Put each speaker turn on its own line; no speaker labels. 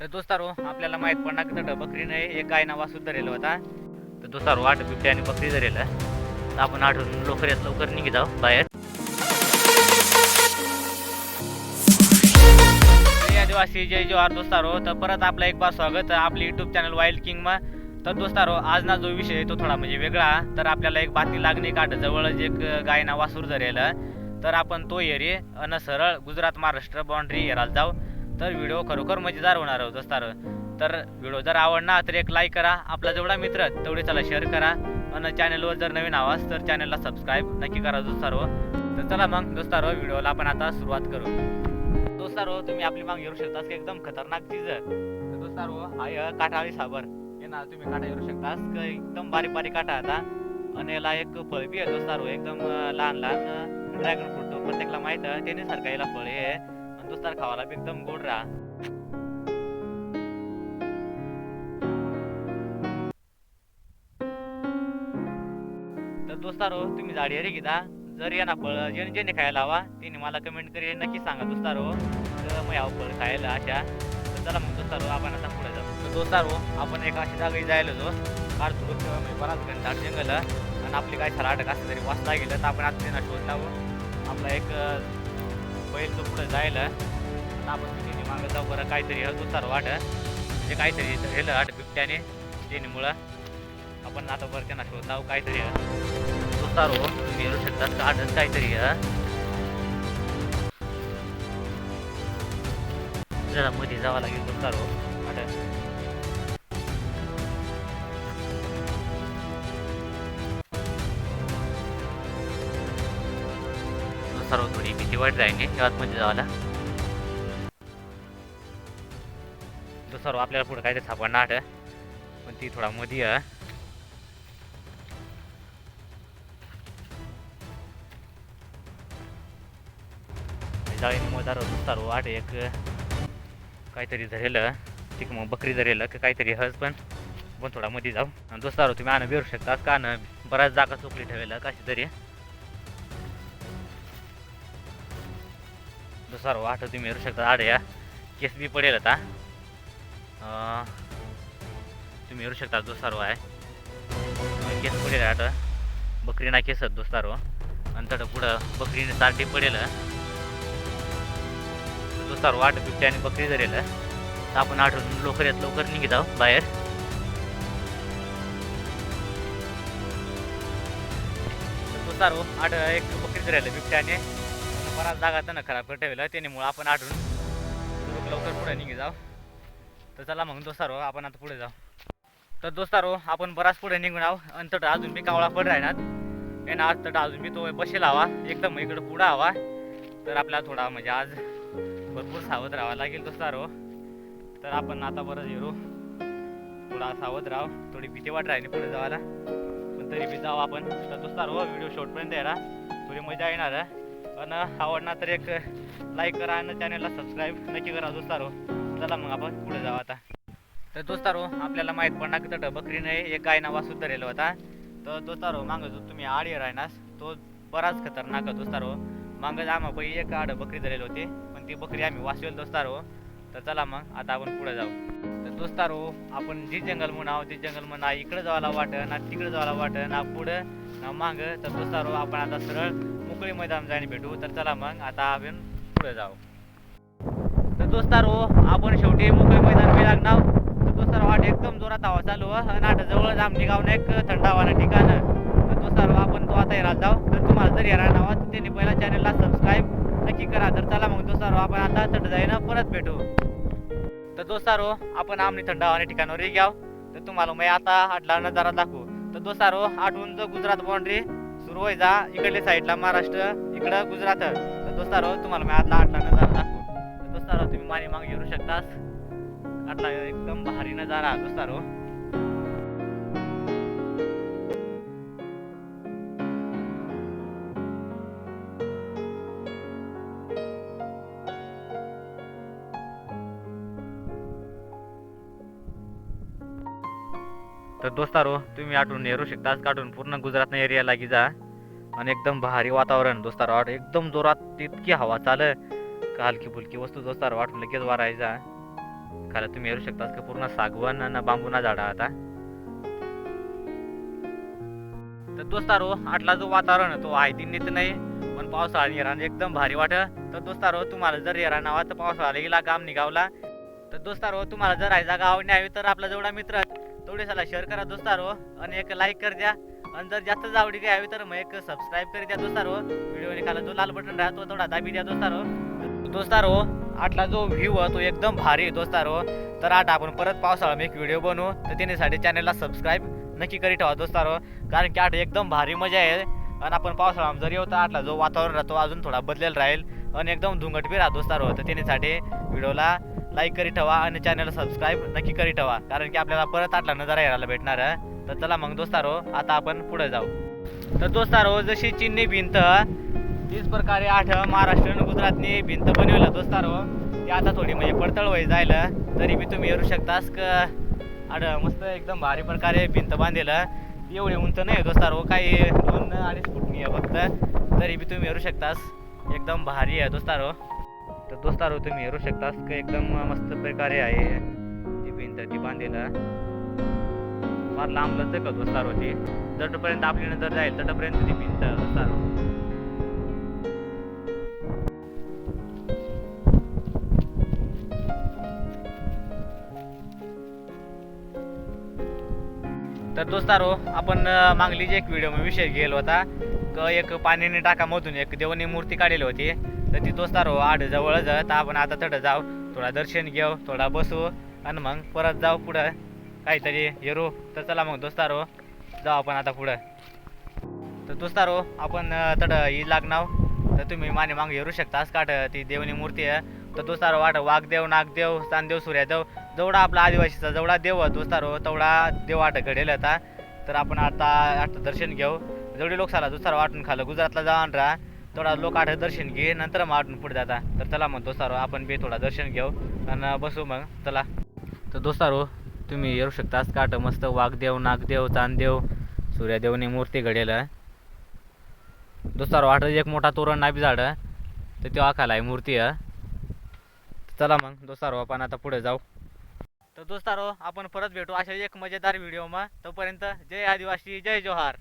तर दोस्तारो आपल्याला माहीत पडणार की तर बकरीने एक गाय ना सुद्धा धरेल होता. तर दोस्तारो आठ बिबट्या आणि बकरी धरेल तर आपण आठवून लवकरात लवकर निघी जाऊ बाहेर. आदिवासी जय जवाहर दोस्तारो तर परत आपलं एक बार स्वागत. आपले आपली युट्यूब चॅनल वाईल्ड किंग मा. तर दोस्तारो आज ना जो विषय आहे तो थोडा म्हणजे वेगळा. तर आपल्याला एक बातमी लागणे काढ जवळच एक गाय ना वासूर धरेल तर आपण तो एरी अन सरळ गुजरात महाराष्ट्र बाउंड्री एराला जाऊ. तर व्हिडिओ खरोखर मजेदार होणार आहोत दोस्तारो तर व्हिडिओ जर आवडला तर एक लाईक करा आपला जेवढा मित्र तेवढे त्याला शेअर करा. आणि चॅनलवर जर नवीन आवाज तर चॅनलला सबस्क्राईब नक्की करा दोस्तारो हो. तर चला मग दोस्तारो हो, व्हिडिओला आपण आता सुरुवात करू. दोस्तारो हो, तुम्ही आपली माग येऊ शकता की एकदम खतरनाक चीज आहे. तर दोस्तारो हाय काठाळी साबर. हे ना तुम्ही काटा येऊ शकतास. एकदम बारीक बारीक काटा आता. आणि याला एक फळ बी आहे दोस्तारो एकदम लहान लहान ड्रॅगन फ्रूट प्रत्येकाला माहीत आहे त्याने सारखा याला फळ आहे. दोस्तार खावाला बी एकदम गोड राहा. तर दोस्तारो तुम्ही झाडी रे घेता? जर यांना फळ जेणे जेणे खायला हवा त्याने मला कमेंट करी नक्की सांगा दोस्तारो. तर मग यावं फळ खायला अशा. तर चला मग दोस्तारो आपण आता पुढे जाऊ. तर दोस्तारो आपण एका अशी जागी जायला जो फार दूर म्हणजे बराच घंटा जंगल. आणि आपली काय थराटक असं तरी वाचता गेलं तर आपण आता त्यांना शोध लावू. आपला एक बैल तो पुढे जायला. आपण तिथे मागे जाऊ बरं काहीतरी दोस्तारो वाट म्हणजे काहीतरी हेलं आठ बिबट्याने जेणेमुळं आपण आता बरं त्यांना शोध लावू काहीतरी दोस्तारो हो. तुम्ही येऊ शकता का काहीतरी जरा मध्ये जावं लागेल दोस्तारो हो. आठ सर्व थोडी भीती वाट राहिली तेव्हाच मध्ये जावाला तो सर्व आपल्याला पुढे काहीतरी सापडणार पण ती थोडा मध्ये आहे. जाळीने मोदार सर्व वाट एक काहीतरी धरेल ठीक मग बकरी धरेल की काहीतरी हज पण. पण थोडा मध्ये जाऊ. आणि दोस्तारो तुम्ही आणं बेरू शकता का? न बऱ्याच जागा चुकली ठेवेल कशी तरी. दुसरा वाट तुम्ही हेरू शकता. आड या. केस बी पडेल आता. तुम्ही हेरू शकता दुसरा आहे. केस पडेल आठ बकरी ना केस दुसरा आणि तड पुढं बकरीने सारखी पडेल. दुसरा वाट बिबट्या आणि बकरी धरेल. तर आपण आठवून लवकर येत लवकर निघी जाऊ बाहेर. दुसरा आठ एक बकरी धरेल बिबट्याने. बराच जागा त्यांना खराब कर ठेवलं आपण आठवून लवकर पुढे निघे जाऊ. तर चला मग दोस्तारो आपण आता पुढे जाऊ. तर दोस्तारो आपण बराच पुढे निघून आहो आणि तट अजून बी कावळा पड राहणार आहे ना आज तट अजून बी तो बसेल हवा. एकदम इकडं पुढं हवा. तर आपल्याला थोडा म्हणजे आज भरपूर सावध राहावा लागेल दोस्तारो. तर आपण आता बरं येऊ. थोडा सावध राह. थोडी भीती वाट राहिली पुढे जावायला. पण तरी बी जाऊ आपण. तर दोस्तारो व्हिडिओ शॉर्टपर्यंत येणार. थोडी मजा येणार आहे. आणि आवडणार तर एक लाईक करा आणि चॅनलला सबस्क्राईब नक्की करा दोस्तारो. चला मग आपण पुढे जाऊ आता. तर दोस्तारो आपल्याला माहीत पडणार की तर बकरीने एक गाय नावा सुद्धा होता. तर दोस्तारो मागं जो तुम्ही आड राहणार तो बराच खतरनाक आहे दोस्तारो. मागं आम्हा पहिले एक आड बकरी धरेल होती पण ती बकरी आम्ही वाचवेल दोस्तारो. तर चला मग आता आपण पुढे जाऊ. तर दोस्तारो आपण जी जंगल म्हणावं ती जंगल म्हणा इकडे जायला वाटं ना तिकडे जायला वाटं ना पुढं. ना मागं तर दोस्तारो आपण आता सरळ मोकळी मैदान जाणे भेटू. तर चला मग आता आपण पुढे जाऊ. तर दोस्तारो आपण शेवटी मोकळे मैदान बी लागणार. तर दोस्तार वाट एकदम जोरात हवा चालू आणि आता जवळच आमची गाव एक थंड हवाना ठिकाण आहे. तर दोस्तारो आपण तो आता येणार जाऊ. तर तुम्हाला जर येणार नावा तर त्यांनी पहिला चॅनलला सबस्क्राईब नक्की करा. तर चला मग दोस्तारो आपण आता थंड जाईना परत भेटू. तर दोस्तारो आपण आमने थंड हवाने ठिकाणावर घ्याव तर तुम्हाला मग आता आटला नजारा दाखवू. तर दोस्तारो आठवून गुजरात बाउंड्री सुरू जा इकडल्या साईडला महाराष्ट्र इकडं गुजरात. तर दोस्तारो तुम्हाला मी आतला आटला नजारा दाखवू. दोस्तारो तुम्ही माने मागे येऊ शकतास. आटला एकदम भारी नजारा दोस्तारो. तर दोस्तारो तुम्ही आठवून येऊ शकतास काढून पूर्ण गुजरात एरिया लागी जा आणि एकदम भारी वातावरण. दोस्तार वाट एकदम जोरात इतकी हवा चाल का हलकी फुलकी वस्तू दोस्तारो वाट लगेच वारायचा. खाला तुम्ही येऊ शकता का? पूर्ण सागवान आणि बांबूना झाडा आता. तर दोस्तारो आटला जो वातावरण तो आहे नेत नाही पण पावसाळा येणार एकदम भारी वाट तर दोस्तारो तुम्हाला जर येरा नावा तर पावसाळा गेला काम निघावला. तर दोस्तारो तुम्हाला जर राहायचा जागा नाही हवी तर आपला जेवढा मित्र तेवढे साला शेअर करा दोस्तारो. आणि एक लाईक कर द्या. आणि जर जास्त आवडी काही हवी तर मग एक सबस्क्राईब करी द्या दोस्तारो. व्हिडिओ खाला जो लाल बटन राहतो थोडा दाबी द्या दोस्तारो. दोस्तारो आटला जो व्ह्यू आहे तो एकदम भारी दोस्तारो. तर आठ आपण परत पावसाळा एक व्हिडिओ बनवू. तर त्यासाठी चॅनलला सबस्क्राईब नक्की करी ठेवा दोस्तारो. कारण की आठ एकदम भारी मजा आहे. आणि आपण पावसाळा जर येऊ तर आटला जो वातावरण राहतो अजून थोडा बदलेल राहील. आणि एकदम धुंगट बी राहतो दोस्तारो. तर त्यासाठी व्हिडिओला लाईक करी ठेवा आणि चॅनलला सबस्क्राईब नक्की करी ठेवा. कारण की आपल्याला परत आटला नजारा यायला भेटणार आहे. तर चला मग दोस्तारो आता आपण पुढे जाऊ. तर दोस्तारो जशी चीननी भिंत तीच प्रकारे आठ महाराष्ट्र आणि गुजरातनी भिंत बनवलं. दोस्तारो ती आता थोडी म्हणजे पडतळ वय जायला. तरी बी तुम्ही येऊ शकतास. क आड मस्त एकदम भारी प्रकारे भिंत बांधलेलं. एवढी उंच नाही दोस्तारो काही दोन अडीच फूटनी आहे फक्त. तरी बी तुम्ही येऊ शकतास. एकदम भारी आहे दोस्तारो. तर दोस्तारो तुम्ही हेरू शकतास एकदम मस्त प्रकारे आहे ती भिंत ती बांधलेलं फार लांब लचक का दोस्तारो ती जटपर्यंत आपली नजर जाईल तटपर्यंत ती भिंत दोस्तारो. तर दोस्तारो आपण अं, मागली जे एक व्हिडिओ विषय गेलो होता क एक पाण्याने टाकामधून एक देवनी मूर्ती काढलेली होती. तर ती दोस्तारो आड जवळ तर आपण आता थोडं जाऊ. थोडा दर्शन घेऊ थोडा बसू आणि मग परत जाऊ पुढं. काहीतरी येरू. तर चला मग दोस्तारो जाऊ आपण आता पुढं. तर दोस्तारो आपण अं, थोडं ही लागणार. तर तुम्ही माने मागे येऊ शकतास काट ती देवनी मूर्ती आहे. तर दोस्तारो वाट वाघदेव नागदेव चांदेव सूर्यादेव जेवढा आपला आदिवासीचा जेवढा देव दोस्तारो तेवढा देव आठ घडेल आता. तर आपण आता आता दर्शन घेऊ. जेवढे लोक साला दुसरा वाटून खालं गुजरातला जाऊन राहा. थोडा लोक आठ दर्शन घे नंतर मग आठून पुढे जाता. तर चला मग दोस्तारो आपण बी थोडा दर्शन घेऊ आणि बसू मग. चला. तर दोस्तारो तुम्ही येऊ शकतास काट मस्त वाघदेव नागदेव चांददेव सूर्यदेवने मूर्ती घडेल दोस्तारो वाटत एक मोठा तोरण नाबी झाड. तर तेव्हा खाला आहे मूर्ती आहे. चला मग दोस्तारो आपण आता पुढे जाऊ. तर दोस्तारो आपण परत भेटू अशा एक मजेदार व्हिडिओ मग तोपर्यंत जय आदिवासी जय जोहार.